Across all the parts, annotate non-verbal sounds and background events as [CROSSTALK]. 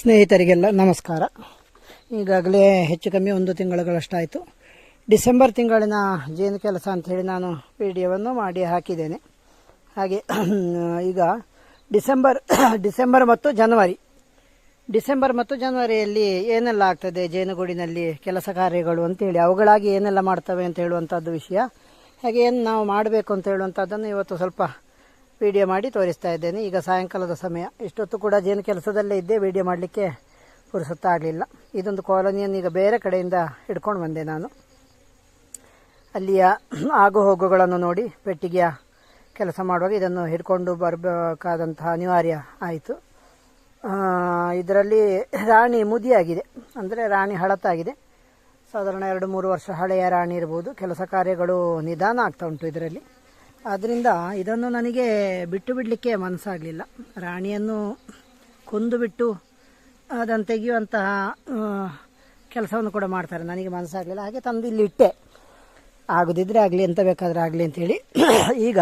ಸ್ನೇಹಿತರಿಗೆಲ್ಲ ನಮಸ್ಕಾರ. ಈಗಾಗಲೇ ಹೆಚ್ಚು ಕಮ್ಮಿ ಒಂದು ತಿಂಗಳುಗಳಷ್ಟಾಯಿತು. ಡಿಸೆಂಬರ್ ತಿಂಗಳಿನ ಜೇನು ಕೆಲಸ ಅಂಥೇಳಿ ನಾನು ವಿಡಿಯೋವನ್ನು ಮಾಡಿ ಹಾಕಿದ್ದೇನೆ. ಹಾಗೆ, [CLEARS THROAT] ಈಗ ಡಿಸೆಂಬರ್ [CLEARS THROAT] ಡಿಸೆಂಬರ್ ಮತ್ತು ಜನವರಿ. ಡಿಸೆಂಬರ್ ಮತ್ತು ಜನವರಿಯಲ್ಲಿ ಏನೆಲ್ಲ ಆಗ್ತದೆ ಜೇನುಗೂಡಿನಲ್ಲಿ ಕೆಲಸ ಕಾರ್ಯಗಳು ಅಂತೇಳಿ, ಅವುಗಳಾಗಿ ಏನೆಲ್ಲ ಮಾಡ್ತವೆ ಅಂತ ಹೇಳುವಂಥದ್ದು ವಿಷಯ. ಹಾಗೆ ಏನು ನಾವು ಮಾಡಬೇಕು ಅಂತ ಹೇಳುವಂಥದ್ದನ್ನು ಇವತ್ತು ಸ್ವಲ್ಪ ವಿಡಿಯೋ ಮಾಡಿ ತೋರಿಸ್ತಾ ಇದ್ದೇನೆ. ಈಗ ಸಾಯಂಕಾಲದ ಸಮಯ. ಇಷ್ಟೊತ್ತು ಕೂಡ ಜೇನು ಕೆಲಸದಲ್ಲೇ ಇದ್ದೆ. ವಿಡಿಯೋ ಮಾಡಲಿಕ್ಕೆ ಪುರುಸತ್ತಾಗಲಿಲ್ಲ ಇದೊಂದು ಕಾಲೋನಿಯನ್ನು ಈಗ ಬೇರೆ ಕಡೆಯಿಂದ ಹಿಡ್ಕೊಂಡು ಬಂದೆ ನಾನು. ಅಲ್ಲಿಯ ಆಗು ಹೋಗುಗಳನ್ನು ನೋಡಿ ಪೆಟ್ಟಿಗೆಯ ಕೆಲಸ ಮಾಡುವಾಗ ಇದನ್ನು ಹಿಡ್ಕೊಂಡು ಬರಬೇಕಾದಂತಹ ಅನಿವಾರ್ಯ ಆಯಿತು. ಇದರಲ್ಲಿ ರಾಣಿ ಮುದಿಯಾಗಿದೆ. ಅಂದರೆ ರಾಣಿ ಹಳತಾಗಿದೆ. ಸಾಧಾರಣ ಎರಡು ಮೂರು ವರ್ಷ ಹಳೆಯ ರಾಣಿ ಇರ್ಬೋದು. ಕೆಲಸ ಕಾರ್ಯಗಳು ನಿಧಾನ ಆಗ್ತಾ ಉಂಟು ಇದರಲ್ಲಿ. ಆದ್ದರಿಂದ ಇದನ್ನು ನನಗೆ ಬಿಟ್ಟು ಬಿಡಲಿಕ್ಕೆ ಮನಸ್ಸಾಗಲಿಲ್ಲ. ರಾಣಿಯನ್ನು ಕೊಂದು ಬಿಟ್ಟು ಅದನ್ನು ತೆಗೆಯುವಂತಹ ಕೆಲಸವನ್ನು ಕೂಡ ಮಾಡ್ತಾರೆ. ನನಗೆ ಮನಸ್ಸಾಗಲಿಲ್ಲ. ಹಾಗೆ ತಂದು ಇಲ್ಲಿ ಇಟ್ಟೆ. ಆಗದಿದ್ದರೆ ಆಗಲಿ, ಎಂತ ಬೇಕಾದರೆ ಆಗಲಿ ಅಂತೇಳಿ [CLEARS THROAT] ಈಗ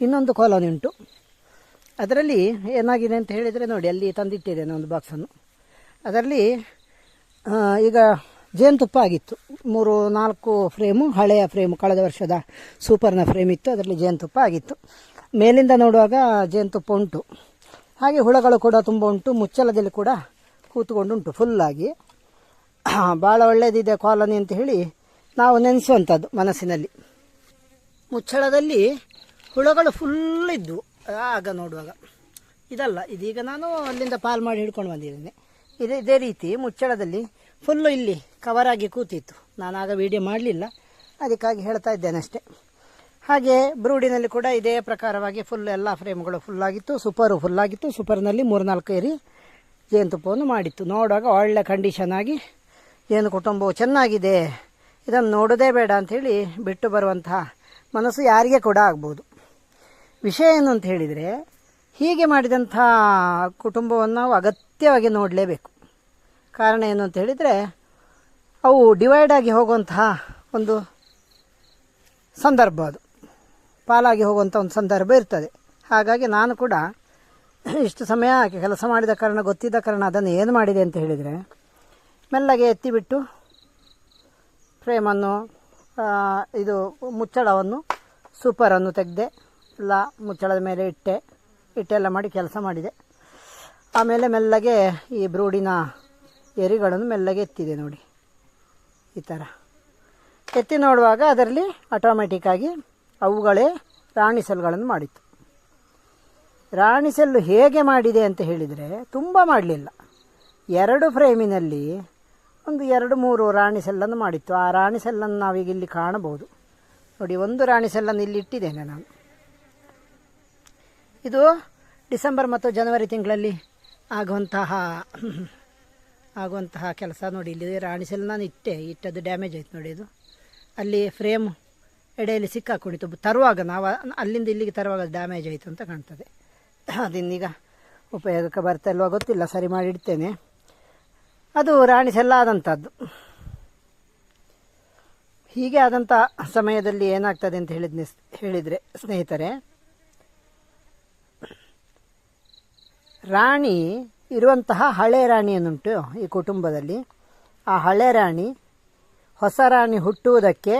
ಇನ್ನೊಂದು ಕಾಲೋನಿ ಉಂಟು. ಅದರಲ್ಲಿ ಏನಾಗಿದೆ ಅಂತ ಹೇಳಿದರೆ ನೋಡಿ, ಅಲ್ಲಿ ತಂದಿಟ್ಟಿದ್ದೇನೆ ಒಂದು ಬಾಕ್ಸನ್ನು ಅದರಲ್ಲಿ ಈಗ ಜೇನುತುಪ್ಪ ಆಗಿತ್ತು. ಮೂರು, ನಾಲ್ಕು ಫ್ರೇಮು, ಹಳೆಯ ಫ್ರೇಮು, ಕಳೆದ ವರ್ಷದ ಸೂಪರ್ನ ಫ್ರೇಮ್ ಇತ್ತು, ಅದರಲ್ಲಿ ಜೇನುತುಪ್ಪ ಆಗಿತ್ತು. ಮೇಲಿಂದ ನೋಡುವಾಗ ಜೇನುತುಪ್ಪ ಉಂಟು. ಹಾಗೆ ಹುಳಗಳು ಕೂಡ ತುಂಬ ಉಂಟು, ಮುಚ್ಚಳದಲ್ಲಿ ಕೂಡ ಕೂತ್ಕೊಂಡುಂಟು ಫುಲ್ಲಾಗಿ ಭಾಳ [CLEARS THROAT] ಒಳ್ಳೆಯದಿದೆ ಕಾಲೋನಿ ಅಂತ ಹೇಳಿ ನಾವು ನೆನೆಸುವಂಥದ್ದು ಮನಸ್ಸಿನಲ್ಲಿ. ಮುಚ್ಚಳದಲ್ಲಿ ಹುಳಗಳು ಫುಲ್ ಇದ್ದವು ಆಗ ನೋಡುವಾಗ. ಇದಲ್ಲ, ಇದೀಗ ನಾನು ಅಲ್ಲಿಂದ ಪಾಲ್ ಮಾಡಿ ಹಿಡ್ಕೊಂಡು ಬಂದಿದ್ದೇನೆ. ಇದೇ ಇದೇ ರೀತಿ ಮುಚ್ಚಳದಲ್ಲಿ ಫುಲ್ಲು ಇಲ್ಲಿ ಕವರ್ ಆಗಿ ಕೂತಿತ್ತು. ನಾನು ಆಗ ವಿಡಿಯೋ ಮಾಡಲಿಲ್ಲ. ಅದಕ್ಕಾಗಿ ಹೇಳ್ತಾ ಇದ್ದೇನೆ ಅಷ್ಟೇ. ಹಾಗೆ ಬ್ರೂಡಿನಲ್ಲಿ ಕೂಡ ಇದೇ ಪ್ರಕಾರವಾಗಿ ಫುಲ್ ಎಲ್ಲ ಫ್ರೇಮ್ಗಳು ಫುಲ್ಲಾಗಿತ್ತು ಸೂಪರು ಫುಲ್ಲಾಗಿತ್ತು ಸೂಪರ್ನಲ್ಲಿ ಮೂರ್ನಾಲ್ಕು ಏರಿ ಜೇನುತುಪ್ಪವನ್ನು ಮಾಡಿತ್ತು. ನೋಡುವಾಗ ಒಳ್ಳೆ ಕಂಡೀಷನ್ ಆಗಿ ಜೇನು ಕುಟುಂಬವು ಚೆನ್ನಾಗಿದೆ. ಇದನ್ನು ನೋಡೋದೇ ಬೇಡ ಅಂಥೇಳಿ ಬಿಟ್ಟು ಬರುವಂತಹ ಮನಸ್ಸು ಯಾರಿಗೆ ಕೂಡ ಆಗ್ಬೋದು. ವಿಷಯ ಏನು ಅಂತ ಹೇಳಿದರೆ ಹೀಗೆ ಮಾಡಿದಂಥ ಕುಟುಂಬವನ್ನು ನಾವು ಅಗತ್ಯವಾಗಿ ನೋಡಲೇಬೇಕು. ಕಾರಣ ಏನು ಅಂತ ಹೇಳಿದರೆ, ಅವು ಡಿವೈಡ್ ಆಗಿ ಹೋಗುವಂತಹ ಒಂದು ಸಂದರ್ಭ ಅದು. ಪಾಲಾಗಿ ಹೋಗುವಂಥ ಒಂದು ಸಂದರ್ಭ ಇರ್ತದೆ. ಹಾಗಾಗಿ ನಾನು ಕೂಡ ಇಷ್ಟು ಸಮಯ ಕೆಲಸ ಮಾಡಿದ ಕಾರಣ, ಗೊತ್ತಿದ್ದ ಕಾರಣ ಅದನ್ನು ಏನು ಮಾಡಿದೆ ಅಂತ ಹೇಳಿದರೆ, ಮೆಲ್ಲಗೆ ಎತ್ತಿಬಿಟ್ಟು ಫ್ರೇಮನ್ನು ಇದು ಮುಚ್ಚಳವನ್ನು ಸೂಪರನ್ನು ತೆಗೆದೆ, ಎಲ್ಲ ಮುಚ್ಚಳದ ಮೇಲೆ ಇಟ್ಟೆ, ಇಟ್ಟೆಲ್ಲ ಮಾಡಿ ಕೆಲಸ ಮಾಡಿದೆ. ಆಮೇಲೆ ಮೆಲ್ಲಗೆ ಈ ಬ್ರೂಡಿನ ಎರಿಗಳನ್ನು ಮೆಲ್ಲಗೆ ಎತ್ತಿದೆ ನೋಡಿ. ಈ ಥರ ಎತ್ತಿ ನೋಡುವಾಗ ಅದರಲ್ಲಿ ಆಟೋಮೆಟಿಕ್ಕಾಗಿ ಅವುಗಳೇ ರಾಣಿ ಸೆಲ್ಗಳನ್ನು ಮಾಡಿತ್ತು. ರಾಣಿ ಸೆಲ್ಲು ಹೇಗೆ ಮಾಡಿದೆ ಅಂತ ಹೇಳಿದರೆ ತುಂಬ ಮಾಡಲಿಲ್ಲ. ಎರಡು ಫ್ರೇಮಿನಲ್ಲಿ ಒಂದು ಎರಡು ಮೂರು ರಾಣಿ ಸೆಲ್ಲನ್ನು ಮಾಡಿತ್ತು. ಆ ರಾಣಿ ಸೆಲ್ಲನ್ನು ನಾವೀಗ ಇಲ್ಲಿ ಕಾಣಬಹುದು. ನೋಡಿ, ಒಂದು ರಾಣಿ ಸೆಲ್ಲನ್ನು ಇಲ್ಲಿ ಇಟ್ಟಿದ್ದೇನೆ ನಾನು. ಇದು ಡಿಸೆಂಬರ್ ಮತ್ತು ಜನವರಿ ತಿಂಗಳಲ್ಲಿ ಆಗುವಂತಹ ಆಗುವಂತಹ ಕೆಲಸ ನೋಡಿ, ಇಲ್ಲಿ ರಾಣಿಸಲು ಸೆಲ್ ನಾನು ಇಟ್ಟೆ, ಇಟ್ಟದ್ದು ಡ್ಯಾಮೇಜ್ ಆಯ್ತು ನೋಡಿ ಇದು. ಅಲ್ಲಿ ಫ್ರೇಮ್ ಎಡೆಯಲ್ಲಿ ಸಿಕ್ಕಾಕೊಂಡಿತ್ತು ತರುವಾಗ ನಾವು ಅಲ್ಲಿಂದ ಇಲ್ಲಿಗೆ ತರುವಾಗ ಡ್ಯಾಮೇಜ್ ಆಯಿತು ಅಂತ ಕಾಣ್ತದೆ. ಅದಿನ್ನೀಗ ಉಪಯೋಗಕ್ಕೆ ಬರ್ತಾ ಇಲ್ವಾ ಗೊತ್ತಿಲ್ಲ, ಸರಿ ಮಾಡಿ ಇಡ್ತೇನೆ. ಅದು ರಾಣಿಸೆಲ್ಲ ಆದಂಥದ್ದು ಹೀಗೆ ಆದಂಥ ಸಮಯದಲ್ಲಿ ಏನಾಗ್ತದೆ ಅಂತ ಹೇಳಿದ್ನೆ ಹೇಳಿದರೆ ಸ್ನೇಹಿತರೆ, ರಾಣಿ ಇರುವಂತಹ ಹಳೆ ರಾಣಿಯನ್ನುಂಟು ಈ ಕುಟುಂಬದಲ್ಲಿ. ಆ ಹಳೆ ರಾಣಿ ಹೊಸ ರಾಣಿ ಹುಟ್ಟುವುದಕ್ಕೆ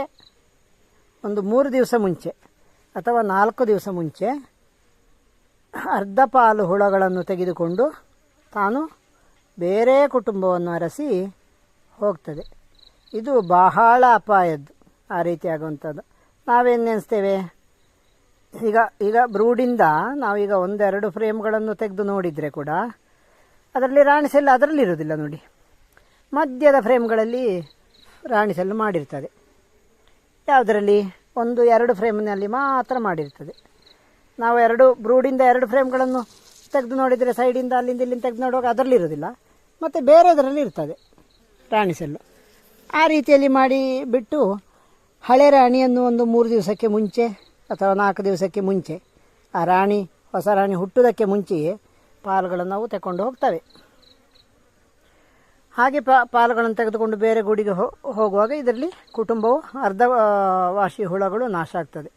ಒಂದು ಮೂರು ದಿವಸ ಮುಂಚೆ ಅಥವಾ ನಾಲ್ಕು ದಿವಸ ಮುಂಚೆ ಅರ್ಧ ಪಾಲು ಹುಳಗಳನ್ನು ತೆಗೆದುಕೊಂಡು ತಾನು ಬೇರೆ ಕುಟುಂಬವನ್ನು ಅರಸಿ ಹೋಗ್ತದೆ. ಇದು ಬಹಳ ಅಪಾಯದ್ದು ಆ ರೀತಿ ಆಗುವಂಥದ್ದು ನಾವೇನು ನೆನೆಸ್ತೇವೆ? ಈಗ ಈಗ ಬ್ರೂಡಿಂದ ನಾವೀಗ ಒಂದೆರಡು ಫ್ರೇಮ್ಗಳನ್ನು ತೆಗೆದು ನೋಡಿದರೆ ಕೂಡ ಅದರಲ್ಲಿ ರಾಣಿ ಸೆಲ್ ಅದರಲ್ಲಿ ಇರೋದಿಲ್ಲ ನೋಡಿ. ಮಧ್ಯದ ಫ್ರೇಮ್ಗಳಲ್ಲಿ ರಾಣಿ ಸೆಲ್ ಮಾಡಿರ್ತದೆ. ಯಾವುದರಲ್ಲಿ? ಒಂದು, ಎರಡು ಫ್ರೇಮ್ನಲ್ಲಿ ಮಾತ್ರ ಮಾಡಿರ್ತದೆ. ನಾವು ಎರಡು ಬ್ರೂಡಿಂದ ಎರಡು ಫ್ರೇಮ್ಗಳನ್ನು ತೆಗೆದು ನೋಡಿದರೆ ಸೈಡಿಂದ ಅಲ್ಲಿಂದ ಇಲ್ಲಿಂದ ತೆಗೆದು ನೋಡುವಾಗ ಅದರಲ್ಲಿ ಇರೋದಿಲ್ಲ ಮತ್ತು ಬೇರೆದರಲ್ಲಿ ಇರ್ತದೆ ರಾಣಿ ಸೆಲ್ಲು ಆ ರೀತಿಯಲ್ಲಿ ಮಾಡಿ ಬಿಟ್ಟು ಹಳೆ ರಾಣಿಯನ್ನು ಒಂದು ಮೂರು ದಿವಸಕ್ಕೆ ಮುಂಚೆ ಅಥವಾ ನಾಲ್ಕು ದಿವಸಕ್ಕೆ ಮುಂಚೆ, ಆ ರಾಣಿ, ಹೊಸ ರಾಣಿ ಹುಟ್ಟುವುದಕ್ಕೆ ಮುಂಚೆಯೇ ಪಾಲುಗಳನ್ನು ಅವು ತಗೊಂಡು ಹೋಗ್ತವೆ. ಹಾಗೆ ಪಾಲುಗಳನ್ನು ತೆಗೆದುಕೊಂಡು ಬೇರೆ ಗೂಡಿಗೆ ಹೋಗುವಾಗ ಇದರಲ್ಲಿ ಕುಟುಂಬವು ಅರ್ಧ ಆ, ವಾಸಿ ಹುಳಗಳು ನಾಶ ಆಗ್ತದೆ.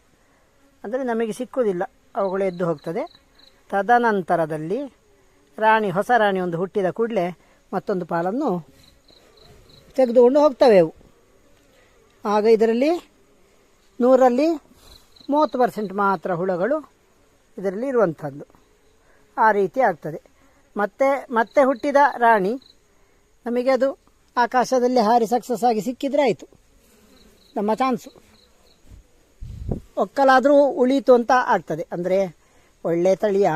ಅಂದರೆ ನಮಗೆ ಸಿಕ್ಕುವುದಿಲ್ಲ ಅವುಗಳು ಎದ್ದು ಹೋಗ್ತದೆ. ತದನಂತರದಲ್ಲಿ ರಾಣಿ ಹೊಸ ರಾಣಿ ಒಂದು ಹುಟ್ಟಿದ ಕೂಡಲೇ ಮತ್ತೊಂದು ಪಾಲನ್ನು ತೆಗೆದುಕೊಂಡು ಹೋಗ್ತವೆ ಅವು. ಆಗ ಇದರಲ್ಲಿ ನೂರಲ್ಲಿ ಮೂವತ್ತು ಪರ್ಸೆಂಟ್ ಮಾತ್ರ ಹುಳುಗಳು ಇದರಲ್ಲಿ ಇರುವಂಥದ್ದು. ಆ ರೀತಿ ಆಗ್ತದೆ. ಮತ್ತೆ ಮತ್ತೆ ಹುಟ್ಟಿದ ರಾಣಿ, ನಮಗೆ ಅದು ಆಕಾಶದಲ್ಲಿ ಹಾರಿ ಸಕ್ಸಸ್ ಆಗಿ ಸಿಕ್ಕಿದ್ರೆ ಆಯಿತು. ನಮ್ಮ ಚಾನ್ಸು. ಒಕ್ಕಲಾದರೂ ಉಳೀತು ಅಂತ ಆಗ್ತದೆ. ಅಂದರೆ ಒಳ್ಳೆ ತಳಿಯ,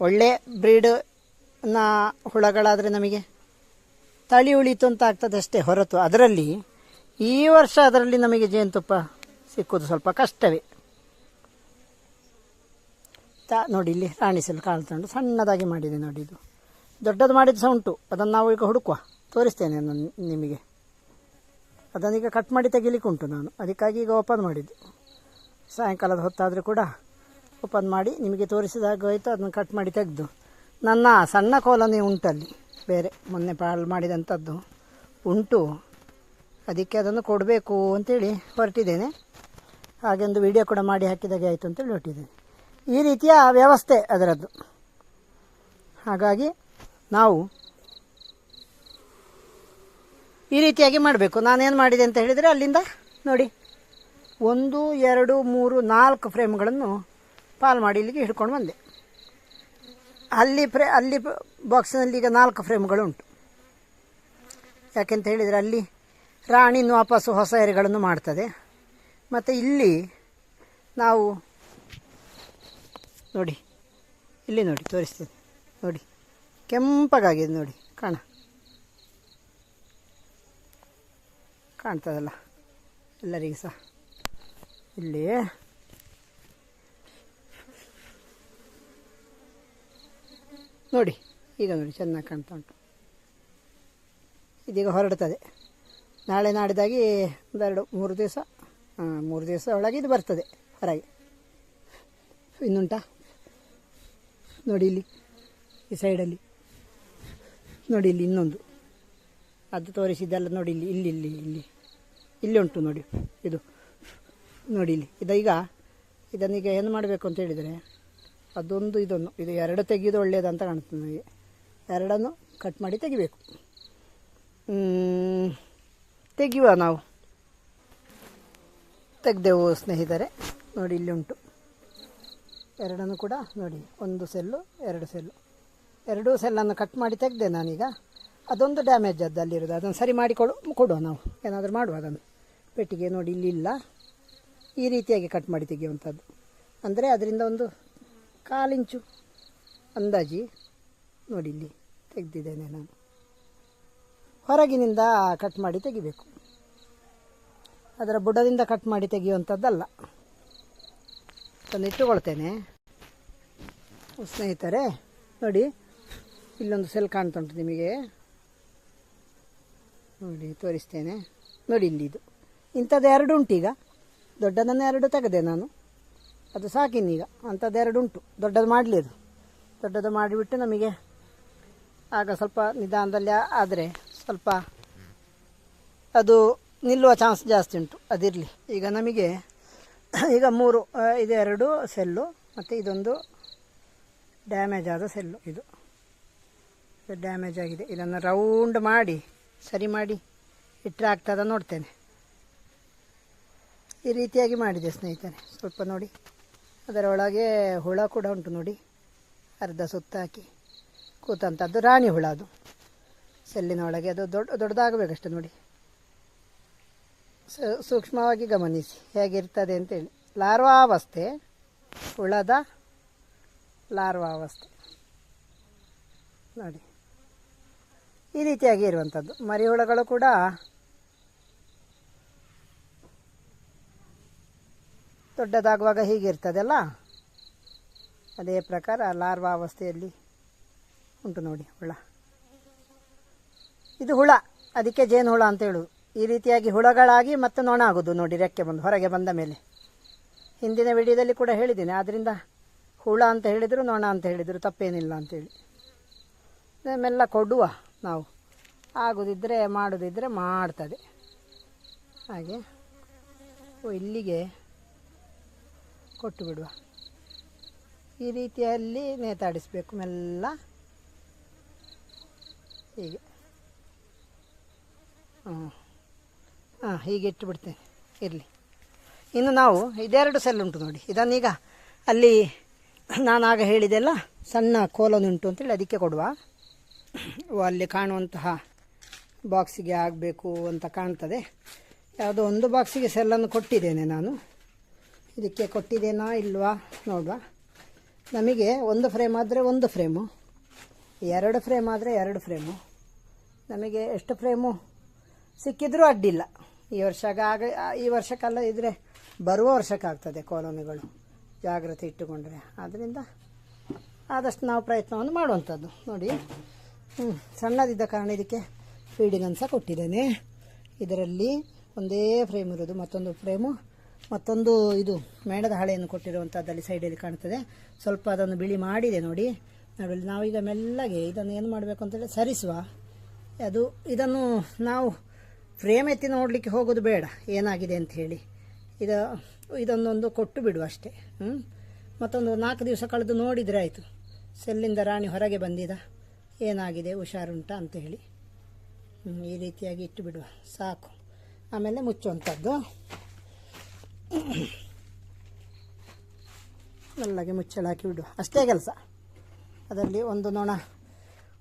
ಒಳ್ಳೆ ಬ್ರೀಡ್ನ ಹುಳಗಳಾದರೆ ನಮಗೆ ತಳಿ ಉಳೀತು ಅಂತ ಆಗ್ತದೆ ಅಷ್ಟೇ ಹೊರತು. ಅದರಲ್ಲಿ ಈ ವರ್ಷ ಅದರಲ್ಲಿ ನಮಗೆ ಜೇನುತುಪ್ಪ ಸಿಕ್ಕೋದು ಸ್ವಲ್ಪ ಕಷ್ಟವೇ. ತಾ ನೋಡಿ ಇಲ್ಲಿ ರಾಣಿಸಲು ಕಾಣ್ತುಂಟು ಸಣ್ಣದಾಗಿ ಮಾಡಿದೆ ನೋಡಿ ಇದು. ದೊಡ್ಡದು ಮಾಡಿದ್ದು ಸಹ ಉಂಟು. ಅದನ್ನು ನಾವು ಈಗ ಹುಡುಕುವ. ತೋರಿಸ್ತೇನೆ ನಾನು ನಿಮಗೆ. ಅದನ್ನೀಗ ಕಟ್ ಮಾಡಿ ತೆಗಿಲಿಕ್ಕೆ ಉಂಟು ನಾನು. ಅದಕ್ಕಾಗಿ ಈಗ ಓಪನ್ ಮಾಡಿದ್ದು. ಸಾಯಂಕಾಲದ ಹೊತ್ತಾದರೂ ಕೂಡ ಓಪನ್ ಮಾಡಿ ನಿಮಗೆ ತೋರಿಸಿದಾಗ ಹೋಯ್ತು, ಅದನ್ನು ಕಟ್ ಮಾಡಿ ತೆಗೆದು. ನನ್ನ ಸಣ್ಣ ಕೋಲನೇ ಉಂಟಲ್ಲಿ. ಬೇರೆ ಮೊನ್ನೆ ಪಾಳು ಮಾಡಿದಂಥದ್ದು ಉಂಟು. ಅದಕ್ಕೆ ಅದನ್ನು ಕೊಡಬೇಕು ಅಂತೇಳಿ ಹೊರಟಿದ್ದೇನೆ. ಹಾಗೆ ಒಂದು ವಿಡಿಯೋ ಕೂಡ ಮಾಡಿ ಹಾಕಿದಾಗೆ ಆಯಿತು ಅಂತೇಳಿ ಹೊರಟಿದ್ದೇನೆ. ಈ ರೀತಿಯ ವ್ಯವಸ್ಥೆ ಅದರದ್ದು. ಹಾಗಾಗಿ ನಾವು ಈ ರೀತಿಯಾಗಿ ಮಾಡಬೇಕು. ನಾನೇನು ಮಾಡಿದೆ ಅಂತ ಹೇಳಿದರೆ ಅಲ್ಲಿಂದ ನೋಡಿ, ಒಂದು, ಎರಡು, ಮೂರು, ನಾಲ್ಕು ಫ್ರೇಮ್ಗಳನ್ನು ಪಾಲ್ ಮಾಡಿ ಇಲ್ಲಿಗೆ ಹಿಡ್ಕೊಂಡು ಬಂದೆ. ಅಲ್ಲಿ ಫ್ರೇ, ಅಲ್ಲಿ ಬಾಕ್ಸ್ನಲ್ಲಿ ಈಗ ನಾಲ್ಕು ಫ್ರೇಮ್ಗಳು ಉಂಟು ಯಾಕೆಂತ ಹೇಳಿದರೆ ಅಲ್ಲಿ ರಾಣಿನ ವಾಪಸ್ಸು ಹೊಸ ಎರೆಗಳನ್ನು ಮಾಡ್ತದೆ. ಮತ್ತು ಇಲ್ಲಿ ನಾವು ನೋಡಿ. ಇಲ್ಲಿ ನೋಡಿ, ತೋರಿಸ್ತೀನಿ. ನೋಡಿ. ಕೆಂಪಗಾಗಿದೆ ನೋಡಿ. ಕಾಣ. ಕಾಣ್ತದಲ್ಲ? ಎಲ್ಲರಿಗೂ ಸಹ. ಇಲ್ಲಿ. ನೋಡಿ, ಈಗ ನೋಡಿ, ಚೆನ್ನಾಗಿ ಕಾಣ್ತಾ ಉಂಟು. ಇದೀಗ ಹೊರಡ್ತದೆ. ನಾಳೆ ನಾಡಿದಾಗಿ ಒಂದೆರಡು, ಮೂರು ದಿವಸ ಮೂರು ದಿವಸ ಒಳಗೆ ಇದು ಬರ್ತದೆ. ಹೊರಗೆ. ಇನ್ನುಂಟಾ? ನೋಡಿ ಇಲ್ಲಿ, ಈ ಸೈಡಲ್ಲಿ ನೋಡಿ ಇಲ್ಲಿ ಇನ್ನೊಂದು. ಅದು ತೋರಿಸಿದ್ದೆಲ್ಲ ನೋಡಿ ಇಲ್ಲಿ ಇಲ್ಲಿ ಇಲ್ಲಿ ಇಲ್ಲಿ. ಇಲ್ಲಿ ಉಂಟು ನೋಡಿ, ಇದು. ನೋಡಿ ಇಲ್ಲಿ. ಇದೀಗ ಇದನ್ನೀಗ ಏನು ಮಾಡಬೇಕು ಅಂತ ಹೇಳಿದರೆ, ಅದೊಂದು ಇದೊಂದು. ಇದು ಎರಡು ತೆಗೆಯೋದು ಒಳ್ಳೆಯದಂತ ಕಾಣುತ್ತೆ ನನಗೆ ಎರಡನ್ನು ಕಟ್ ಮಾಡಿ ತೆಗಿಬೇಕು. ತೆಗಿಯುವ ತೆಗೆಯುವ ನಾವು. ತೆಗೆದೆವು ಸ್ನೇಹಿತರೆ. ನೋಡಿ ಇಲ್ಲಿ ಉಂಟು. ಎರಡನ್ನು ಕೂಡ ನೋಡಿ. ಒಂದು ಸೆಲ್ಲು, ಎರಡು ಸೆಲ್ಲು. ಎರಡೂ ಸೆಲ್ಲನ್ನು ಕಟ್ ಮಾಡಿ ತೆಗೆದೆ ನಾನೀಗ. ಅದೊಂದು ಡ್ಯಾಮೇಜ್ ಅದು ಅಲ್ಲಿರೋದು ಅದನ್ನು ಸರಿ ಮಾಡಿ ಕೊಡು ಕೊಡುವ ನಾವು. ಏನಾದರೂ ಮಾಡುವ ಅದನ್ನು. ಪೆಟ್ಟಿಗೆ ನೋಡಿ ಇಲ್ಲಿ ಇಲ್ಲ. ಈ ರೀತಿಯಾಗಿ ಕಟ್ ಮಾಡಿ ತೆಗೆಯುವಂಥದ್ದು. ಅಂದರೆ ಅದರಿಂದ ಒಂದು ಕಾಲಿಂಚು ಅಂದಾಜಿ ನೋಡಿ ಇಲ್ಲಿ ತೆಗೆದಿದ್ದೇನೆ ನಾನು. ಹೊರಗಿನಿಂದ ಕಟ್ ಮಾಡಿ ತೆಗಿಬೇಕು. ಅದರ ಬುಡದಿಂದ ಕಟ್ ಮಾಡಿ ತೆಗೆಯುವಂಥದ್ದಲ್ಲ. ಅದನ್ನು ಇಟ್ಟುಕೊಳ್ತೇನೆ. ಸ್ನೇಹಿತರೆ, ನೋಡಿ, ಇಲ್ಲೊಂದು ಸೆಲ್ ಕಾಣ್ತಾ ಉಂಟು ನಿಮಗೆ. ನೋಡಿ, ತೋರಿಸ್ತೇನೆ. ನೋಡಿ ಇಲ್ಲಿದು. ಇಂಥದ್ದು ಎರಡು ಉಂಟು ಈಗ. ದೊಡ್ಡದನ್ನು ಎರಡು ತೆಗೆದೆ ನಾನು. ಅದು ಸಾಕಿನ್ನೀಗ ಅಂಥದ್ದು ಎರಡು ಉಂಟು. ದೊಡ್ಡದು ಮಾಡಲಿ ಅದು ದೊಡ್ಡದು ಮಾಡಿಬಿಟ್ಟು ನಮಗೆ ಆಗ ಸ್ವಲ್ಪ ನಿಧಾನದಲ್ಲಿ ಆದರೆ ಸ್ವಲ್ಪ ಅದು ನಿಲ್ಲುವ ಚಾನ್ಸ್ ಜಾಸ್ತಿ ಉಂಟು. ಅದಿರಲಿ. ಈಗ ನಮಗೆ [COUGHS] ಈಗ ಮೂರು ಇದು ಎರಡು ಸೆಲ್ಲು, ಮತ್ತು ಇದೊಂದು ಡ್ಯಾಮೇಜ್ ಆದ ಸೆಲ್ಲು ಇದು. ಇದು ಡ್ಯಾಮೇಜ್ ಆಗಿದೆ. ಇದನ್ನು ರೌಂಡ್ ಮಾಡಿ, ಸರಿ ಮಾಡಿ, ಇಟ್ಟರೆ ಆಗ್ತದ ನೋಡ್ತೇನೆ. ಈ ರೀತಿಯಾಗಿ ಮಾಡಿದೆ ಸ್ನೇಹಿತರೆ. ಸ್ವಲ್ಪ ನೋಡಿ. ಅದರೊಳಗೆ ಹುಳ ಕೂಡ ಉಂಟು ನೋಡಿ. ಅರ್ಧ ಸುತ್ತಾಕಿ ಕೂತಂಥದ್ದು ರಾಣಿ ಹುಳ ಅದು. ಸೆಲ್ಲಿನ ಒಳಗೆ ಅದು ದೊಡ್ಡ, ದೊಡ್ಡದಾಗಬೇಕಷ್ಟೆ ನೋಡಿ. ಸೂಕ್ಷ್ಮವಾಗಿ ಗಮನಿಸಿ. ಹೇಗಿರ್ತದೆ ಅಂತೇಳಿ. ಲಾರ್ವಾವಸ್ಥೆ ಹುಳದ ಲಾರ್ವಾವಸ್ಥೆ. ನೋಡಿ. ಈ ರೀತಿಯಾಗಿ ಇರುವಂಥದ್ದು. ಮರಿ ಹುಳಗಳು ಕೂಡ ದೊಡ್ಡದಾಗುವಾಗ ಹೀಗಿರ್ತದಲ್ಲ ಅದೇ ಪ್ರಕಾರ ಲಾರ್ವಾವಸ್ಥೆಯಲ್ಲಿ ಉಂಟು ನೋಡಿ ಹುಳ. ಇದು ಹುಳ. ಅದಕ್ಕೆ ಜೇನು ಹುಳ ಅಂತ ಹೇಳುದು ಈ ರೀತಿಯಾಗಿ ಹುಳಗಳಾಗಿ ಮತ್ತೆ ನೊಣ ಆಗೋದು ನೋಡಿ ರೆಕ್ಕೆ ಬಂದು, ಹೊರಗೆ ಬಂದ ಮೇಲೆ. ಹಿಂದಿನ ವಿಡಿಯೋದಲ್ಲಿ ಕೂಡ ಹೇಳಿದ್ದೀನಿ ಆದ್ದರಿಂದ ಹುಳ ಅಂತ ಹೇಳಿದರು, ನೊಣ ಅಂತ ಹೇಳಿದರು, ತಪ್ಪೇನಿಲ್ಲ ಅಂತೇಳಿ. ಮೆಲ್ಲ ಕೊಡುವ ನಾವು. ಆಗೋದಿದ್ದರೆ ಮಾಡೋದಿದ್ದರೆ ಮಾಡ್ತದೆ. ಹಾಗೆ, ಓ, ಇಲ್ಲಿಗೆ ಕೊಟ್ಟು ಬಿಡುವ ಈ ರೀತಿಯಲ್ಲಿ ನೇತಾಡಿಸಬೇಕು ಮೆಲ್ಲ. ಹೀಗೆ ಹಾಂ ಹಾಂ, ಹೀಗೆ ಇಟ್ಟುಬಿಡ್ತೇನೆ ಇರಲಿ. ಇನ್ನು ನಾವು ಇದೆರಡು ಸೆಲ್ ಉಂಟು ನೋಡಿ. ಇದನ್ನೀಗ ಅಲ್ಲಿ ನಾನು ಆಗ ಹೇಳಿದೆಲ್ಲ, ಸಣ್ಣ ಕೋಲನ್ ಉಂಟು ಅಂತೇಳಿ ಅದಕ್ಕೆ ಕೊಡುವ. ಅಲ್ಲಿ ಕಾಣುವಂತಹ ಬಾಕ್ಸಿಗೆ ಆಗಬೇಕು ಅಂತ ಕಾಣ್ತದೆ. ಯಾವುದೋ ಒಂದು ಬಾಕ್ಸಿಗೆ ಸೆಲ್ಲನ್ನು ಕೊಟ್ಟಿದ್ದೇನೆ ನಾನು. ಇದಕ್ಕೆ ಕೊಟ್ಟಿದ್ದೇನಾ ಇಲ್ವಾ ನೋಡುವ. ನಮಗೆ ಒಂದು ಫ್ರೇಮ್ ಆದರೆ ಒಂದು ಫ್ರೇಮು. ಎರಡು ಫ್ರೇಮ್ ಆದರೆ ಎರಡು ಫ್ರೇಮು. ನಮಗೆ ಎಷ್ಟು ಫ್ರೇಮು ಸಿಕ್ಕಿದ್ರೂ ಅಡ್ಡಿಲ್ಲ. ಈ ವರ್ಷಕ್ಕಾಗ ಈ ವರ್ಷಕ್ಕಲ್ಲ ಇದ್ರೆ ಬರುವ ವರ್ಷಕ್ಕಾಗ್ತದೆ ಕಾಲೋನಿಗಳು ಜಾಗ್ರತೆ ಇಟ್ಟುಕೊಂಡ್ರೆ. ಆದ್ದರಿಂದ ಆದಷ್ಟು ನಾವು ಪ್ರಯತ್ನವನ್ನು ಮಾಡುವಂಥದ್ದು. ನೋಡಿ ಹ್ಞೂ ಸಣ್ಣದಿದ್ದ ಕಾರಣ ಇದಕ್ಕೆ ಫೀಡಿಂಗ್ ಸಹ ಕೊಟ್ಟಿದ್ದೇನೆ. ಇದರಲ್ಲಿ ಒಂದೇ ಫ್ರೇಮ್ ಇರೋದು ಮತ್ತೊಂದು ಫ್ರೇಮು ಮತ್ತೊಂದು ಇದು ಮೇಣದ ಹಾಳೆಯನ್ನು ಕೊಟ್ಟಿರುವಂಥದ್ದಲ್ಲಿ ಸೈಡಲ್ಲಿ ಕಾಣ್ತದೆ. ಸ್ವಲ್ಪ ಅದನ್ನು ಬಿಳಿ ಮಾಡಿದೆ ನೋಡಿ. ನೋಡಿ ನಾವೀಗ ಮೆಲ್ಲಗೆ ಇದನ್ನು ಏನು ಮಾಡಬೇಕು ಅಂತೇಳಿ ಸರಿಸುವ. ಅದು, ಇದನ್ನು ನಾವು ಫ್ರೇಮ್ ಎತ್ತಿ ನೋಡಲಿಕ್ಕೆ ಹೋಗೋದು ಬೇಡ, ಏನಾಗಿದೆ ಅಂತ ಹೇಳಿ. ಇದು ಇದೊಂದೊಂದು ಕೊಟ್ಟು ಬಿಡು ಅಷ್ಟೇ ಹ್ಞೂ ಮತ್ತೊಂದು ನಾಲ್ಕು ದಿವಸ ಕಳೆದು ನೋಡಿದರೆ ಆಯಿತು. ಸೆಲ್ಲಿಂದ ರಾಣಿ ಹೊರಗೆ ಬಂದಿದ. ಏನಾಗಿದೆ, ಹುಷಾರುಂಟಾ ಅಂತ ಹೇಳಿ. ಈ ರೀತಿಯಾಗಿ ಇಟ್ಟು ಬಿಡುವ. ಸಾಕು. ಆಮೇಲೆ ಮುಚ್ಚುವಂಥದ್ದು. ನಲ್ಲಾಗಿ ಮುಚ್ಚಳ ಹಾಕಿ ಬಿಡುವ ಅಷ್ಟೇ ಕೆಲಸ. ಅದರಲ್ಲಿ ಒಂದು ನೋಣ,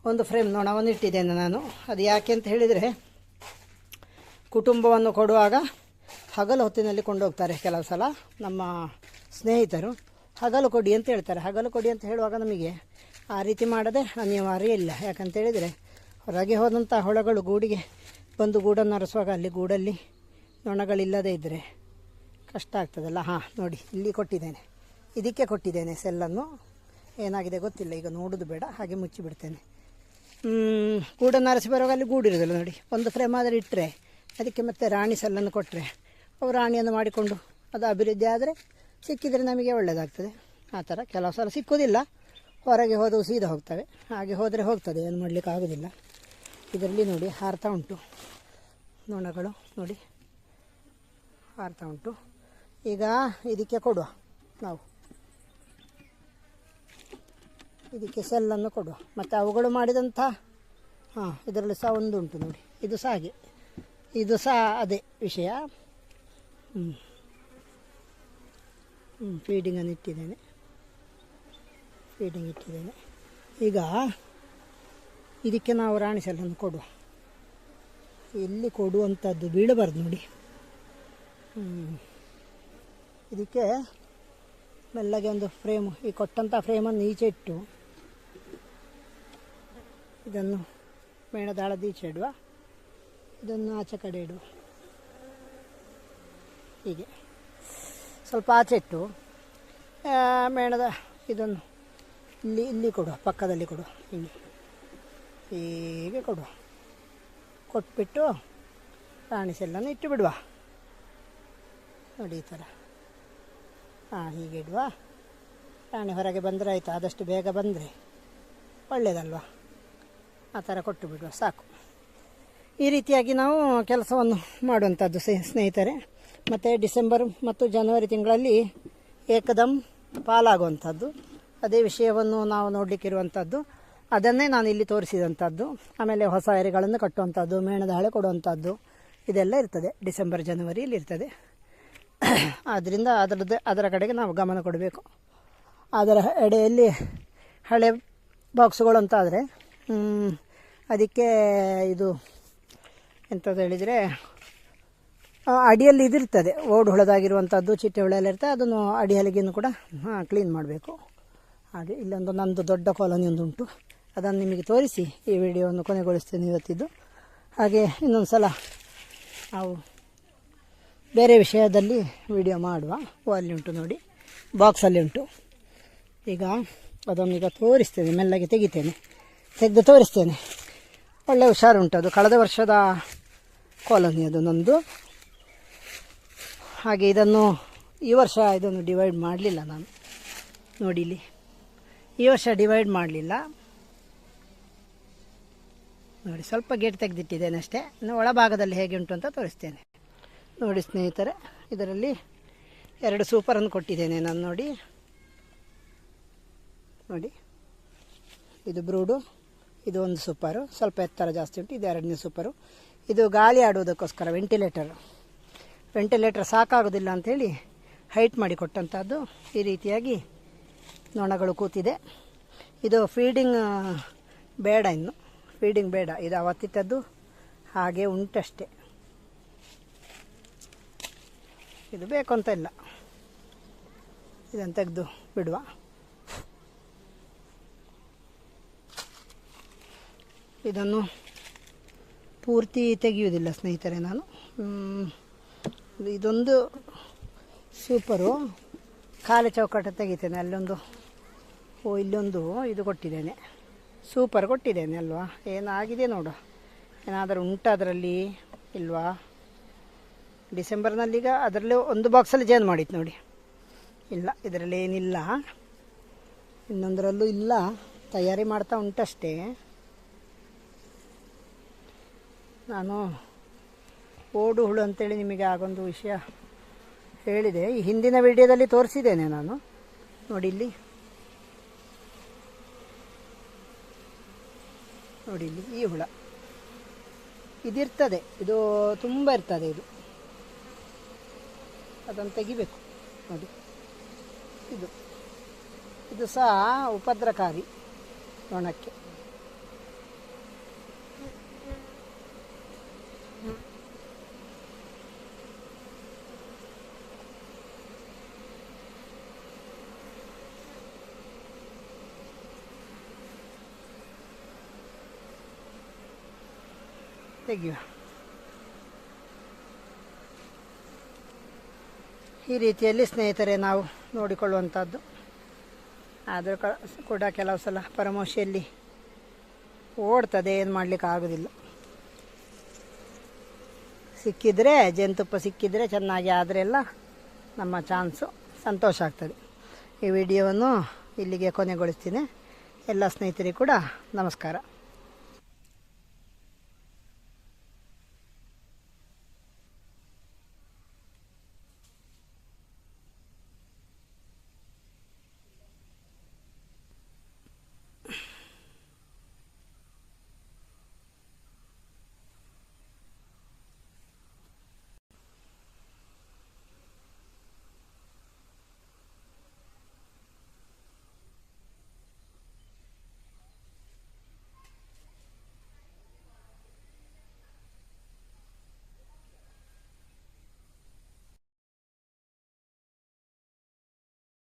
ಒಂದು ಫ್ರೇಮ್ ನೊಣವನ್ನು ಇಟ್ಟಿದ್ದೇನೆ ನಾನು. ಅದು ಯಾಕೆ ಅಂತ ಹೇಳಿದರೆ ಕುಟುಂಬವನ್ನು ಕೊಡುವಾಗ ಹಗಲು ಹೊತ್ತಿನಲ್ಲಿ ಕೊಂಡೋಗ್ತಾರೆ ಕೆಲವು ಸಲ ನಮ್ಮ ಸ್ನೇಹಿತರು. ಹಗಲು ಕೊಡಿ ಅಂತ ಹೇಳ್ತಾರೆ. ಹಗಲು ಕೊಡಿ ಅಂತ ಹೇಳುವಾಗ ನಮಗೆ ಆ ರೀತಿ ಮಾಡದೆ ಅನಿವಾರ್ಯ ಇಲ್ಲ. ಯಾಕಂತೇಳಿದರೆ ಹೊರಗೆ ಹೋದಂಥ ಹೊಳಗಳು ಗೂಡಿಗೆ ಬಂದು ಗೂಡನ್ನು ಅರಸುವಾಗ ಅಲ್ಲಿ ಗೂಡಲ್ಲಿ ನೊಣಗಳಿಲ್ಲದೇ ಇದ್ದರೆ ಕಷ್ಟ ಆಗ್ತದಲ್ಲ? ಹಾಂ, ನೋಡಿ, ಇಲ್ಲಿ ಕೊಟ್ಟಿದ್ದೇನೆ. ಇದಕ್ಕೆ ಕೊಟ್ಟಿದ್ದೇನೆ ಸೆಲ್ಲನ್ನು. ಏನಾಗಿದೆ ಗೊತ್ತಿಲ್ಲ. ಈಗ ನೋಡೋದು ಬೇಡ, ಹಾಗೆ ಮುಚ್ಚಿಬಿಡ್ತೇನೆ. ಗೂಡನ್ನು ಅರಸಿ ಬರುವಾಗ ಅಲ್ಲಿ ಗೂಡಿರೋದಿಲ್ಲ ನೋಡಿ. ಒಂದು ಫ್ರೇಮ್ ಆದರೆ ಇಟ್ಟರೆ ಅದಕ್ಕೆ ಮತ್ತೆ ರಾಣಿ ಸಲ್ಲನ್ನು ಕೊಟ್ಟರೆ ಅವು ರಾಣಿಯನ್ನು ಮಾಡಿಕೊಂಡು ಅದು ಅಭಿವೃದ್ಧಿ ಆದರೆ ಸಿಕ್ಕಿದರೆ ನಮಗೆ ಒಳ್ಳೆಯದಾಗ್ತದೆ ಆ ಥರ ಕೆಲವು ಸಲ ಸಿಕ್ಕೋದಿಲ್ಲ ಹೊರಗೆ ಹೋದವು ಸೀದಾ ಹೋಗ್ತವೆ. ಹಾಗೆ ಹೋದರೆ ಹೋಗ್ತದೆ. ಏನು ಮಾಡಲಿಕ್ಕೆ ಆಗೋದಿಲ್ಲ. ಇದರಲ್ಲಿ ನೋಡಿ ಹಾರ್ತಾ ಉಂಟು. ನೊಣಗಳು ನೋಡಿ. ಹಾರ್ತಾ ಉಂಟು. ಈಗ ಇದಕ್ಕೆ ಕೊಡುವ ನಾವು. ಇದಕ್ಕೆ ಸೆಲ್ಲನ್ನು ಕೊಡುವ. ಮತ್ತು ಅವುಗಳು ಮಾಡಿದಂಥ ಹಾಂ, ಇದರಲ್ಲಿ ಸಹ ಒಂದು ಉಂಟು ನೋಡಿ. ಇದು ಸಹ ಹಾಗೆ ಇದು ಸಹ ಅದೇ ವಿಷಯ. ಹ್ಞೂ ಹ್ಞೂ ಫೀಡಿಂಗನ್ನು ಇಟ್ಟಿದ್ದೇನೆ. ಫೀಡಿಂಗ್ ಇಟ್ಟಿದ್ದೇನೆ. ಈಗ ಇದಕ್ಕೆ ನಾವು ರಾಣಿ ಕೊಡುವ. ಎಲ್ಲಿ ಕೊಡುವಂಥದ್ದು ಬೀಳಬಾರ್ದು ನೋಡಿ. ಇದಕ್ಕೆ ಮೆಲ್ಲಗೆ ಒಂದು ಫ್ರೇಮು ಈ ಕೊಟ್ಟಂಥ ಫ್ರೇಮನ್ನು ಈಚೆ ಇಟ್ಟು ಇದನ್ನು ಮೇಣದಾಳದ ಈಚೆ ಇಡುವ. ಇದನ್ನು ಆಚೆ ಕಡೆ ಇಡು. ಹೀಗೆ. ಸ್ವಲ್ಪ ಆಚೆ ಇಟ್ಟು ಮೇಣದ ಇದನ್ನು ಇಲ್ಲಿ ಇಲ್ಲಿ ಕೊಡು, ಪಕ್ಕದಲ್ಲಿ ಕೊಡು, ಹೀಗೆ. ಹೀಗೆ ಕೊಡು. ಕೊಟ್ಬಿಟ್ಟು ರಾಣಿಸೆಲ್ಲನೂ ಇಟ್ಟು ಬಿಡುವ. ನೋಡಿ ಈ ಥರ. ಹಾಂ ಹೀಗೆ ಇಡುವ. ರಾಣಿ ಹೊರಗೆ ಬಂದರೆ ಆಯಿತು, ಆದಷ್ಟು ಬೇಗ ಬಂದರೆ ಒಳ್ಳೆಯದಲ್ವ ಆ ಥರ ಕೊಟ್ಟು ಬಿಡುವ, ಸಾಕು. ಈ ರೀತಿಯಾಗಿ ನಾವು ಕೆಲಸವನ್ನು ಮಾಡುವಂಥದ್ದು ಸ್ನೇ- ಸ್ನೇಹಿತರೆ. ಮತ್ತು ಡಿಸೆಂಬರ್ ಮತ್ತು ಜನವರಿ ತಿಂಗಳಲ್ಲಿ ಏಕದಮ್ ಪಾಲಾಗುವಂಥದ್ದು. ಅದೇ ವಿಷಯವನ್ನು ನಾವು ನೋಡಲಿಕ್ಕಿರುವಂಥದ್ದು. ಅದನ್ನೇ ನಾನು ಇಲ್ಲಿ ತೋರಿಸಿದಂಥದ್ದು. ಆಮೇಲೆ ಹೊಸ ಎರೆಗಳನ್ನು ಕಟ್ಟುವಂಥದ್ದು, ಮೇಣದ ಹಳೆ ಕೊಡುವಂಥದ್ದು. ಇದೆಲ್ಲ ಇರ್ತದೆ. ಡಿಸೆಂಬರ್, ಜನವರಿಯಲ್ಲಿ ಇರ್ತದೆ. ಆದ್ದರಿಂದ ಅದರದ್ದು ಅದರ ಕಡೆಗೆ ನಾವು ಗಮನ ಕೊಡಬೇಕು. ಅದರ ಎಡೆಯಲ್ಲಿ ಹಳೆ ಬಾಕ್ಸ್ಗಳು ಅಂತಾದರೆ ಅದಕ್ಕೆ ಇದು ಎಂಥದ್ದು ಹೇಳಿದರೆ ಅಡಿಯಲ್ಲಿ ಇದಿರ್ತದೆ. ಓಡು ಹುಳದಾಗಿರುವಂಥದ್ದು, ಚಿಟ್ಟೆ ಹುಳ ಎಲ್ಲ ಇರ್ತದೆ ಅದನ್ನು ಅಡಿ ಹಲಗೆಯನ್ನು ಕೂಡ ಕ್ಲೀನ್ ಮಾಡಬೇಕು. ಹಾಗೆ ಇಲ್ಲೊಂದು ನಂದು ದೊಡ್ಡ ಕಾಲೋನಿ ಒಂದು ಉಂಟು. ಅದನ್ನು ನಿಮಗೆ ತೋರಿಸಿ ಈ ವಿಡಿಯೋವನ್ನು ಕೊನೆಗೊಳಿಸ್ತೇನೆ ಇವತ್ತಿದ್ದು. ಹಾಗೆ ಇನ್ನೊಂದು ಸಲ ನಾವು ಬೇರೆ ವಿಷಯದಲ್ಲಿ ವಿಡಿಯೋ ಮಾಡುವ. ಓ, ಅಲ್ಲಿ ಉಂಟು ನೋಡಿ. ಬಾಕ್ಸಲ್ಲಿ ಉಂಟು. ಈಗ ಅದನ್ನು ಈಗ ತೋರಿಸ್ತೇನೆ. ಮೆಲ್ಲಗೆ ತೆಗಿತೇನೆ. ತೆಗೆದು ತೋರಿಸ್ತೇನೆ. ಒಳ್ಳೆ ಹುಷಾರುಂಟು ಅದು. ಕಳೆದ ವರ್ಷದ ಕಾಲೋನಿ ಅದು ನಂದು ಹಾಗೆ ಇದನ್ನು ಈ ವರ್ಷ ಇದನ್ನು ಡಿವೈಡ್ ಮಾಡಲಿಲ್ಲ ನಾನು. ನೋಡಿಲಿ. ಈ ವರ್ಷ ಡಿವೈಡ್ ಮಾಡಲಿಲ್ಲ. ನೋಡಿ, ಸ್ವಲ್ಪ ಗೇಟ್ ತೆಗೆದಿಟ್ಟಿದ್ದೇನೆ ಅಷ್ಟೇ. ಇನ್ನು ಒಳಭಾಗದಲ್ಲಿ ಹೇಗೆ ಉಂಟು ಅಂತ ತೋರಿಸ್ತೇನೆ. ನೋಡಿ ಸ್ನೇಹಿತರೆ, ಇದರಲ್ಲಿ ಎರಡು ಸೂಪರನ್ನು ಕೊಟ್ಟಿದ್ದೇನೆ ನಾನು ನೋಡಿ. ನೋಡಿ. ಇದು ಬ್ರೂಡು ಇದು ಒಂದು ಸೂಪರು ಸ್ವಲ್ಪ ಎತ್ತರ ಜಾಸ್ತಿ ಉಂಟು, ಇದು ಎರಡನೇ ಸೂಪರು ಇದು ಗಾಳಿ ಆಡುವುದಕ್ಕೋಸ್ಕರ ವೆಂಟಿಲೇಟರ್ ವೆಂಟಿಲೇಟರ್ ಸಾಕಾಗೋದಿಲ್ಲ ಅಂಥೇಳಿ ಹೈಟ್ ಮಾಡಿ ಕೊಟ್ಟಂಥದ್ದು ಈ ರೀತಿಯಾಗಿ ನೊಣಗಳು ಕೂತಿದೆ. ಇದು ಫೀಡಿಂಗ್ ಬೇಡ ಇನ್ನು. ಫೀಡಿಂಗ್ ಬೇಡ. ಇದು ಅವತ್ತಿಟ್ಟದ್ದು ಹಾಗೆ ಉಂಟಷ್ಟೇ. ಇದು ಬೇಕು ಅಂತ ಇಲ್ಲ ಇದನ್ನು ತೆಗೆದು ಬಿಡುವ. ಇದನ್ನು ಪೂರ್ತಿ ತೆಗೆಯುವುದಿಲ್ಲ ಸ್ನೇಹಿತರೆ ನಾನು. ಇದೊಂದು ಸೂಪರು. ಖಾಲಿ ಚೌಕಟ್ಟು ತೆಗಿತೇನೆ ಅಲ್ಲೊಂದು. ಓ, ಇಲ್ಲೊಂದು ಇದು ಕೊಟ್ಟಿದ್ದೇನೆ. ಸೂಪರ್ ಕೊಟ್ಟಿದ್ದೇನೆ ಅಲ್ವಾ? ಏನಾಗಿದೆ ನೋಡು. ಏನಾದರೂ ಉಂಟು ಅದರಲ್ಲಿ ಇಲ್ವಾ? ಈಗ ಅದರಲ್ಲೇ ಒಂದು ಬಾಕ್ಸಲ್ಲಿ ಚೇಂಜ್ ಮಾಡಿತ್ತು ನೋಡಿ. ಇಲ್ಲ, ಇದರಲ್ಲಿ ಏನಿಲ್ಲ. ಇನ್ನೊಂದರಲ್ಲೂ ಇಲ್ಲ. ತಯಾರಿ ಮಾಡ್ತಾ ಉಂಟಷ್ಟೇ. ನಾನು ಓಡು ಹುಳು ಅಂತೇಳಿ ನಿಮಗೆ ಆಗೊಂದು ವಿಷಯ ಹೇಳಿದೆ. ಈ ಹಿಂದಿನ ವಿಡಿಯೋದಲ್ಲಿ ತೋರಿಸಿದ್ದೇನೆ ನಾನು. ನೋಡಿ ಇಲ್ಲಿ. ನೋಡಿ ಇಲ್ಲಿ ಈ ಹುಳ. ಇದಿರ್ತದೆ. ಇದು ತುಂಬ ಇರ್ತದೆ ಇದು. ಅದನ್ನು ತೆಗಿಬೇಕು. ನೋಡಿ. ಇದು. ಇದು ಸಹ ಉಪದ್ರಕಾರಿ ನೊಣಕ್ಕೆ ತೆಗೆಯುವ ಈ ರೀತಿಯಲ್ಲಿ ಸ್ನೇಹಿತರೆ, ನಾವು ನೋಡಿಕೊಳ್ಳುವಂಥದ್ದು. ಆದರೂ ಕೂಡ ಕೆಲವು ಸಲ ಪರಮೋಷಿಯಲ್ಲಿ ಓಡ್ತದೆ, ಏನು ಮಾಡಲಿಕ್ಕೆ ಆಗೋದಿಲ್ಲ. ಸಿಕ್ಕಿದರೆ, ಜೇನುತುಪ್ಪ ಸಿಕ್ಕಿದರೆ ಚೆನ್ನಾಗಿ ಆದರೆ ಎಲ್ಲ ನಮ್ಮ ಚಾನ್ಸು ಸಂತೋಷ ಆಗ್ತದೆ. ಈ ವಿಡಿಯೋವನ್ನು ಇಲ್ಲಿಗೆ ಕೊನೆಗೊಳಿಸ್ತೀನಿ. ಎಲ್ಲ ಸ್ನೇಹಿತರಿಗೂ ಕೂಡ ನಮಸ್ಕಾರ.